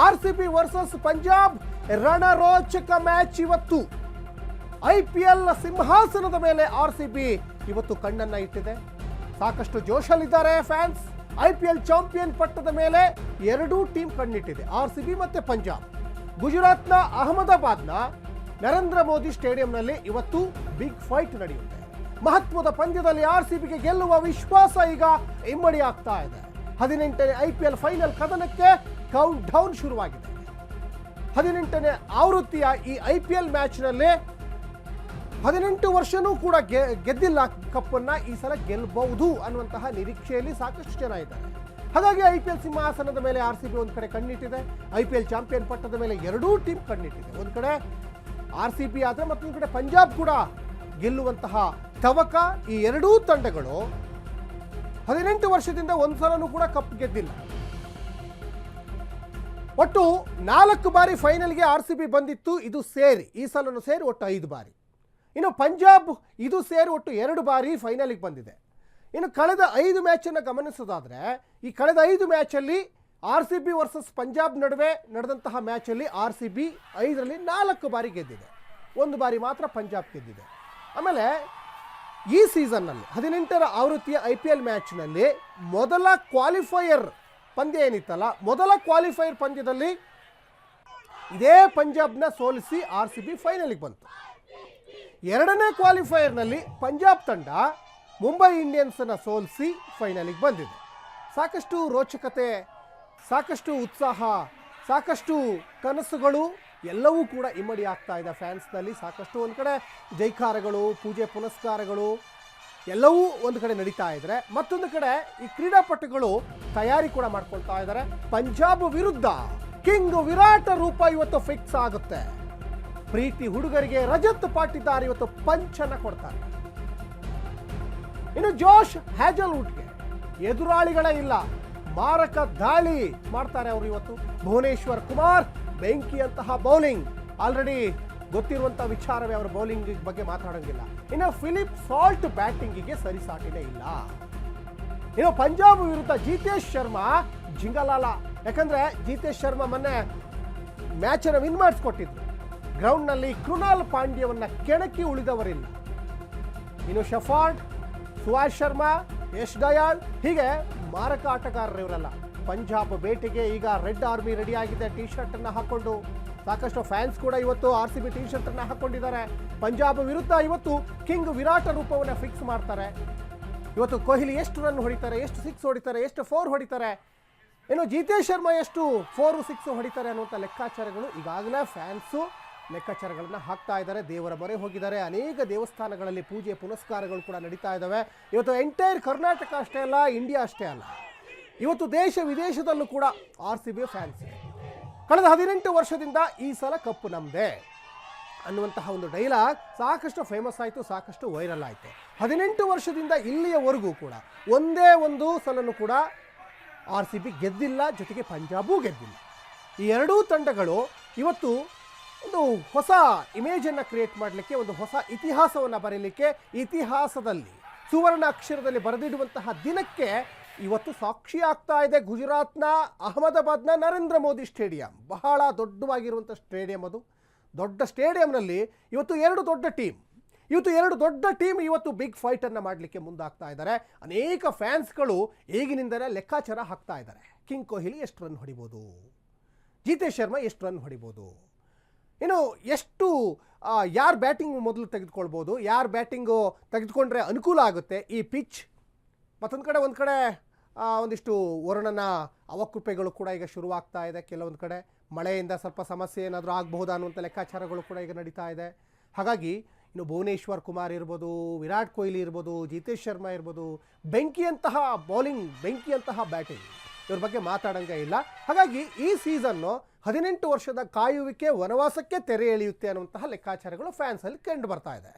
R C B versus Punjab ರಣರೋಚಕ match ಇವತ್ತು. I P L ಸಿಂಹಾಸನದ ಮೇಲೆ ಆರ್ ಸಿ ಬಿ ಇವತ್ತು ಕಣ್ಣನ್ನ ಇಟ್ಟಿದೆ. ಸಾಕಷ್ಟು ಜೋಶಲ್ಲಿದ್ದಾರೆ fans. I P L champion ಪಟ್ಟದ ಮೇಲೆ ಎರಡೂ ಟೀಮ್ ಕಣ್ಣಿಟ್ಟಿದೆ. ಆರ್ ಸಿ ಬಿ ಮತ್ತೆ ಪಂಜಾಬ್. ಗುಜರಾತ್ನ ಅಹಮದಾಬಾದ್ನ ನರೇಂದ್ರ ಮೋದಿ ಸ್ಟೇಡಿಯಂನಲ್ಲಿ ಇವತ್ತು ಬಿಗ್ ಫೈಟ್ ನಡೆಯುತ್ತೆ. ಮಹತ್ವದ ಪಂದ್ಯದಲ್ಲಿ ಆರ್ ಸಿ ಬಿಗೆ ಗೆಲ್ಲುವ ವಿಶ್ವಾಸ ಈಗ ಇಮ್ಮಡಿ ಆಗ್ತಾ ಇದೆ. ಹದಿನೆಂಟನೇ ಐ ಪಿ ಎಲ್ ಫೈನಲ್ ಕದನಕ್ಕೆ ಕೌಂಟ್ ಡೌನ್ ಶುರುವಾಗಿದೆ. ಹದಿನೆಂಟನೇ ಆವೃತ್ತಿಯ ಈ ಐ ಪಿ ಎಲ್ ಮ್ಯಾಚ್ನಲ್ಲಿ ಹದಿನೆಂಟು ವರ್ಷನೂ ಕೂಡ ಗೆ- ಗೆದ್ದಿಲ್ಲ ಕಪ್ಪನ್ನು ಈ ಸಲ ಗೆಲ್ಲಬಹುದು ಅನ್ನುವಂತಹ ನಿರೀಕ್ಷೆಯಲ್ಲಿ ಸಾಕಷ್ಟು ಜನ ಇದ್ದಾರೆ. ಹಾಗಾಗಿ ಐ ಪಿ ಎಲ್ ಸಿಂಹಾಸನದ ಮೇಲೆ ಆರ್ ಸಿ ಬಿ ಒಂದು ಕಡೆ ಕಣ್ಣಿಟ್ಟಿದೆ. ಐ ಪಿ ಎಲ್ ಚಾಂಪಿಯನ್ ಪಟ್ಟದ ಮೇಲೆ ಎರಡೂ ಟೀಮ್ ಕಣ್ಣಿಟ್ಟಿದೆ. ಒಂದು ಕಡೆ ಆರ್ ಸಿ ಬಿ ಆದರೆ ಮತ್ತೊಂದು ಕಡೆ ಪಂಜಾಬ್ ಕೂಡ ಗೆಲ್ಲುವಂತಹ ತವಕ ಈ ಎರಡೂ ತಂಡಗಳು ಹದಿನೆಂಟು ವರ್ಷದಿಂದ ಒಂದ್ಸಲನೂ ಕೂಡ ಕಪ್ ಗೆದ್ದಿಲ್ಲ. ಒಟ್ಟು ನಾಲ್ಕು ಬಾರಿ ಫೈನಲ್ಗೆ ಆರ್ ಸಿ ಬಿ ಬಂದಿತ್ತು, ಇದು ಸೇರಿ. ಈ ಸಲನು ಸೇರಿ ಒಟ್ಟು ಐದು ಬಾರಿ. ಇನ್ನು ಪಂಜಾಬ್ ಇದು ಸೇರಿ ಒಟ್ಟು ಎರಡು ಬಾರಿ ಫೈನಲಿಗೆ ಬಂದಿದೆ. ಇನ್ನು ಕಳೆದ ಐದು ಮ್ಯಾಚನ್ನು ಗಮನಿಸೋದಾದರೆ, ಈ ಕಳೆದ ಐದು ಮ್ಯಾಚಲ್ಲಿ R C B versus Punjab ನಡುವೆ ನಡೆದಂತಹ ಮ್ಯಾಚಲ್ಲಿ ಆರ್ ಸಿ ಬಿ ಐದರಲ್ಲಿ ನಾಲ್ಕು ಬಾರಿ ಗೆದ್ದಿದೆ. ಒಂದು ಬಾರಿ ಮಾತ್ರ ಪಂಜಾಬ್ ಗೆದ್ದಿದೆ. ಆಮೇಲೆ ಈ ಸೀಸನ್ನಲ್ಲಿ ಹದಿನೆಂಟರ ಆವೃತ್ತಿಯ ಐ ಪಿ ಎಲ್ ಮ್ಯಾಚ್ನಲ್ಲಿ ಮೊದಲ ಕ್ವಾಲಿಫೈಯರ್ ಪಂದ್ಯ ಏನಿತ್ತಲ್ಲ, ಮೊದಲ ಕ್ವಾಲಿಫೈರ್ ಪಂದ್ಯದಲ್ಲಿ ಇದೇ ಪಂಜಾಬ್ನ ಸೋಲಿಸಿ ಆರ್ ಸಿ ಬಿ ಫೈನಲಿಗೆ ಬಂತು. ಎರಡನೇ ಕ್ವಾಲಿಫೈಯರ್ನಲ್ಲಿ ಪಂಜಾಬ್ ತಂಡ ಮುಂಬೈ ಇಂಡಿಯನ್ಸನ್ನು ಸೋಲಿಸಿ ಫೈನಲಿಗೆ ಬಂದಿದೆ. ಸಾಕಷ್ಟು ರೋಚಕತೆ, ಸಾಕಷ್ಟು ಉತ್ಸಾಹ, ಸಾಕಷ್ಟು ಕನಸುಗಳು ಎಲ್ಲವೂ ಕೂಡ ಇಮ್ಮಡಿ ಆಗ್ತಾ ಇದೆ ಫ್ಯಾನ್ಸ್ನಲ್ಲಿ ಸಾಕಷ್ಟು ಒಂದು ಕಡೆ ಜೈಕಾರಗಳು, ಪೂಜೆ ಪುನಸ್ಕಾರಗಳು ಎಲ್ಲವೂ ಒಂದು ಕಡೆ ನಡೀತಾ ಇದ್ದಾರೆ ಮತ್ತೊಂದು ಕಡೆ ಈ ಕ್ರೀಡಾಪಟುಗಳು ತಯಾರಿ ಕೂಡ ಮಾಡ್ಕೊಳ್ತಾ ಇದ್ದಾರೆ ಪಂಜಾಬ್ ವಿರುದ್ಧ ಕಿಂಗ್ ವಿರಾಟ ರೂಪ ಇವತ್ತು ಫಿಕ್ಸ್ ಆಗುತ್ತೆ. ಪ್ರೀತಿ ಹುಡುಗರಿಗೆ ರಜತ್ ಪಾಟಿದಾರ್ ಇವತ್ತು ಪಂಚನ ಕೊಡ್ತಾರೆ. ಇನ್ನು ಜೋಶ್ ಹ್ಯಾಜಲ್ವುಡ್ಗೆ ಎದುರಾಳಿಗಳೇ ಇಲ್ಲ. ಮಾರಕ ದಾಳಿ ಮಾಡ್ತಾರೆ ಅವರು ಇವತ್ತು. ಭುವನೇಶ್ವರ್ ಕುಮಾರ್ ಬೆಂಕಿಯಂತಹ ಬೌಲಿಂಗ್. ಆಲ್ರೆಡಿ ಗೊತ್ತಿರುವಂತಹ ವಿಚಾರವೇ ಅವರ ಬೌಲಿಂಗ್ ಬಗ್ಗೆ ಮಾತಾಡೋಂಗಿಲ್ಲ. ಇನ್ನು ಫಿಲಿಪ್ ಸಾಲ್ಟ್ ಬ್ಯಾಟಿಂಗಿಗೆ ಸರಿಸಾಟಿನೇ ಇಲ್ಲ. ಇನ್ನು ಪಂಜಾಬ್ ವಿರುದ್ಧ ಜಿತೇಶ್ ಶರ್ಮಾ ಜಿಂಗಲಾಲ. ಯಾಕಂದ್ರೆ ಜಿತೇಶ್ ಶರ್ಮಾ ಮೊನ್ನೆ ಮ್ಯಾಚ್ ಅನ್ನು ವಿನ್ ಮಾಡಿಸ್ಕೊಟ್ಟಿದ್ರು. ಗ್ರೌಂಡ್ನಲ್ಲಿ ಕೃಣಾಲ್ ಪಾಂಡ್ಯವನ್ನ ಕೆಣಕಿ ಉಳಿದವರಿಲ್ಲ. ಇನ್ನು ಶಫಾರ್ಡ್ ಸುಭಾಷ್ ಶರ್ಮಾ, ಯಶ್ ದಯಾಳ್, ಹೀಗೆ ಮಾರಕ ಆಟಗಾರರು ಇವರೆಲ್ಲ ಪಂಜಾಬ್ ಬೇಟೆಗೆ ಈಗ ರೆಡ್ ಆರ್ಮಿ ರೆಡಿ ಆಗಿದೆ ಟಿ ಶರ್ಟ್ ಅನ್ನ ಹಾಕೊಂಡು. ಸಾಕಷ್ಟು ಫ್ಯಾನ್ಸ್ ಕೂಡ ಇವತ್ತು R C B T shirt ಅನ್ನ ಹಾಕೊಂಡಿದ್ದಾರೆ. ಪಂಜಾಬ್ ವಿರುದ್ಧ ಇವತ್ತು ಕಿಂಗ್ ವಿರಾಟ ರೂಪವನ್ನು ಫಿಕ್ಸ್ ಮಾಡ್ತಾರೆ. ಇವತ್ತು ಕೊಹ್ಲಿ ಎಷ್ಟು ರನ್ ಹೊಡಿತಾರೆ, ಎಷ್ಟು ಸಿಕ್ಸ್ ಹೊಡಿತಾರೆ, ಎಷ್ಟು ಫೋರ್ ಹೊಡಿತಾರೆ, ಇನ್ನು ಜಿತೇಶ್ ಶರ್ಮಾ ಎಷ್ಟು ಫೋರ್ ಸಿಕ್ಸ್ ಹೊಡಿತಾರೆ ಅನ್ನುವಂಥ ಲೆಕ್ಕಾಚಾರಗಳು ಈಗಾಗಲೇ ಫ್ಯಾನ್ಸು ಲೆಕ್ಕಾಚಾರಗಳನ್ನು ಹಾಕ್ತಾ ಇದ್ದಾರೆ. ದೇವರ ಮೊರೆ ಹೋಗಿದ್ದಾರೆ. ಅನೇಕ ದೇವಸ್ಥಾನಗಳಲ್ಲಿ ಪೂಜೆ ಪುನಸ್ಕಾರಗಳು ಕೂಡ ನಡೀತಾ ಇದ್ದಾವೆ ಇವತ್ತು ಎಂಟೈರ್ ಕರ್ನಾಟಕ ಅಷ್ಟೇ ಅಲ್ಲ ಇಂಡಿಯಾ ಅಷ್ಟೇ ಅಲ್ಲ. ಇವತ್ತು ದೇಶ ವಿದೇಶದಲ್ಲೂ ಕೂಡ ಆರ್ ಸಿ ಬಿ ಫ್ಯಾನ್ಸ್ ಇದೆ. ಕಳೆದ ಹದಿನೆಂಟು ವರ್ಷದಿಂದ ಈ ಸಲ ಕಪ್ಪು ನಮ್ಮದೇ ಅನ್ನುವಂತಹ ಒಂದು ಡೈಲಾಗ್ ಸಾಕಷ್ಟು ಫೇಮಸ್ ಆಯಿತು, ಸಾಕಷ್ಟು ವೈರಲ್ ಆಯಿತು. ಹದಿನೆಂಟು ವರ್ಷದಿಂದ ಇಲ್ಲಿಯವರೆಗೂ ಕೂಡ ಒಂದೇ ಒಂದು ಸಲನೂ ಕೂಡ ಆರ್ ಸಿ ಬಿ ಗೆದ್ದಿಲ್ಲ, ಜೊತೆಗೆ ಪಂಜಾಬೂ ಗೆದ್ದಿಲ್ಲ. ಈ ಎರಡೂ ತಂಡಗಳು ಇವತ್ತು ಒಂದು ಹೊಸ ಇಮೇಜನ್ನು ಕ್ರಿಯೇಟ್ ಮಾಡಲಿಕ್ಕೆ, ಒಂದು ಹೊಸ ಇತಿಹಾಸವನ್ನು ಬರೀಲಿಕ್ಕೆ ಇತಿಹಾಸದಲ್ಲಿ ಸುವರ್ಣ ಅಕ್ಷರದಲ್ಲಿ ಬರೆದಿಡುವಂತಹ ದಿನಕ್ಕೆ ಇವತ್ತು ಸಾಕ್ಷಿ ಆಗ್ತಾ ಇದೆ ಗುಜರಾತ್ನ ಅಹಮದಾಬಾದ್ನ ನರೇಂದ್ರ ಮೋದಿ ಸ್ಟೇಡಿಯಂ. ಬಹಳ ದೊಡ್ಡವಾಗಿರುವಂಥ ಸ್ಟೇಡಿಯಂ ಅದು. ದೊಡ್ಡ ಸ್ಟೇಡಿಯಂನಲ್ಲಿ ಇವತ್ತು ಎರಡು ದೊಡ್ಡ ಟೀಮ್. ಇವತ್ತು ಎರಡು ದೊಡ್ಡ ಟೀಮ್ ಇವತ್ತು ಬಿಗ್ ಫೈಟನ್ನು ಮಾಡಲಿಕ್ಕೆ ಮುಂದಾಗ್ತಾ ಇದ್ದಾರೆ. ಅನೇಕ ಫ್ಯಾನ್ಸ್ಗಳು ಈಗಿನಿಂದಲೇ ಲೆಕ್ಕಾಚಾರ ಹಾಕ್ತಾ ಇದ್ದಾರೆ. ಕಿಂಗ್ ಕೊಹ್ಲಿ ಎಷ್ಟು ರನ್ ಹೊಡಿಬೋದು? ಜಿತೇಶ್ ಶರ್ಮಾ ಎಷ್ಟು ರನ್ ಹೊಡಿಬೋದು? ಇನ್ನು ಎಷ್ಟು ಯಾರು ಬ್ಯಾಟಿಂಗ್ ಮೊದಲು ತೆಗೆದುಕೊಳ್ಬೋದು? ಯಾರು ಬ್ಯಾಟಿಂಗು ತೆಗೆದುಕೊಂಡ್ರೆ ಅನುಕೂಲ ಆಗುತ್ತೆ? ಈ ಪಿಚ್ ಮತ್ತೊಂದು ಕಡೆ, ಒಂದು ಕಡೆ ಒಂದಿಷ್ಟು ವರುಣನ ಅವಕೃಪೆಗಳು ಕೂಡ ಈಗ ಶುರುವಾಗ್ತಾ ಇದೆ. ಕೆಲವೊಂದು ಕಡೆ ಮಳೆಯಿಂದ ಸ್ವಲ್ಪ ಸಮಸ್ಯೆ ಏನಾದರೂ ಆಗಬಹುದಾ ಅನ್ನುವಂಥ ಲೆಕ್ಕಾಚಾರಗಳು ಕೂಡ ಈಗ ನಡೀತಾ ಇದೆ. ಹಾಗಾಗಿ ಇನ್ನು ಭುವನೇಶ್ವರ್ ಕುಮಾರ್ ಇರ್ಬೋದು, ವಿರಾಟ್ ಕೊಹ್ಲಿ ಇರ್ಬೋದು, ಜಿತೇಶ್ ಶರ್ಮಾ ಇರ್ಬೋದು, ಬೆಂಕಿಯಂತಹ ಬೌಲಿಂಗ್, ಬೆಂಕಿಯಂತಹ ಬ್ಯಾಟಿಂಗ್ ಇವ್ರ ಬಗ್ಗೆ ಮಾತಾಡಂಗೆ ಇಲ್ಲ. ಹಾಗಾಗಿ ಈ ಸೀಸನ್ನು ಹದಿನೆಂಟು ವರ್ಷದ ಕಾಯುವಿಕೆ, ವನವಾಸಕ್ಕೆ ತೆರೆ ಎಳೆಯುತ್ತೆ ಅನ್ನುವಂತಹ ಲೆಕ್ಕಾಚಾರಗಳು ಫ್ಯಾನ್ಸಲ್ಲಿ ಕಂಡು ಬರ್ತಾ ಇದೆ.